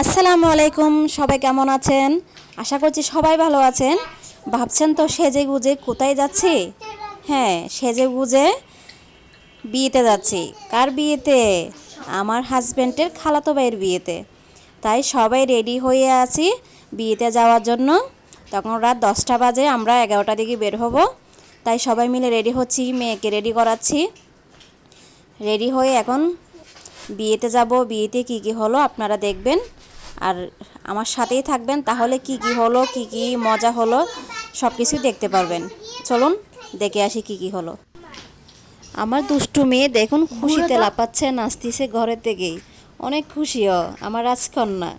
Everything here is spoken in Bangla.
আসসালামু আলাইকুম, সবাই কেমন আছেন? আশা করছি সবাই ভালো আছেন। ভাবছেন তো সেজে গুজে কোথায় যাচ্ছি? হ্যাঁ সেজে গুজে বিয়েতে যাচ্ছি। কার বিয়েতে? আমার হাজব্যান্ডের খালাতো ভাইয়ের বিয়েতে। তাই সবাই রেডি হয়ে আছি বিয়েতে যাওয়ার জন্য। তখন রাত দশটা বাজে, আমরা এগারোটা দিকে বের হব। তাই সবাই মিলে রেডি হচ্ছি, মেয়েকে রেডি করাচ্ছি। রেডি হয়ে এখন বিয়েতে যাব বিয়েতে কি কি হলো আপনারা দেখবেন। আর আমার সাথেই থাকবেন তাহলে কি কি হলো কি কি মজা হলো সব কিছুই দেখতে পারবেন। চলুন দেখে আসি কি কি হলো। আমার দুষ্টু মেয়ে দেখুন খুশিতে লাপাচ্ছে নাচতেছে ঘরের থেকেই অনেক খুশিও আমার রাজকন্যা।